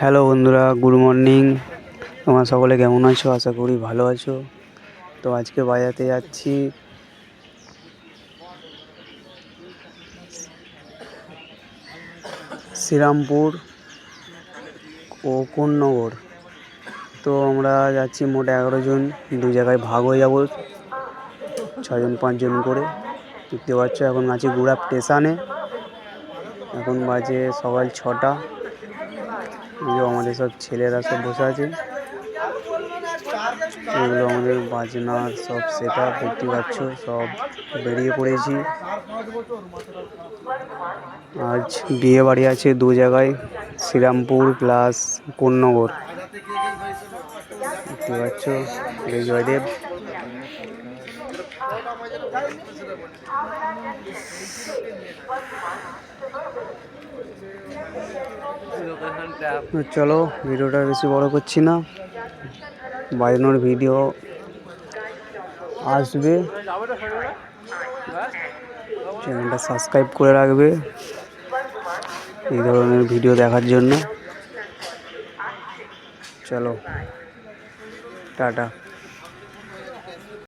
Hello বন্ধুরা, good morning. তোমরা সকলে কেমন আছো? আশা করি ভালো আছো। তো আজকে বাজাতে যাচ্ছি। শ্রীরামপুর ও কোন্নগর তো আমরা যাচ্ছি মোট এগারো জন। দু জায়গায় ভাগ হয়ে যাব। ছজন, পাঁচজন করে। দেখতে পাচ্ছ, এখন আছি গুড়া স্টেশনে। এখন বাজে সকাল ছটা। যে আমাদের সব ছেলেরা সব বসে আছে। এগুলো আমাদের বাজনার সব সেট দেখতে পাচ্ছ, সব বেরিয়ে পড়েছি। আজ বিয়ে বাড়ি আছে দু জায়গায়, শ্রীরামপুর প্লাস কোন্নগর। দেখতে পাচ্ছ এই জয়দেব। চলো, ভিডিওটা বেশি বড় করছি না। বাজানোর ভিডিও আসবে। চ্যানেলটা সাবস্ক্রাইব করে রাখবে এই ধরনের ভিডিও দেখার জন্য। চলো, টাটা।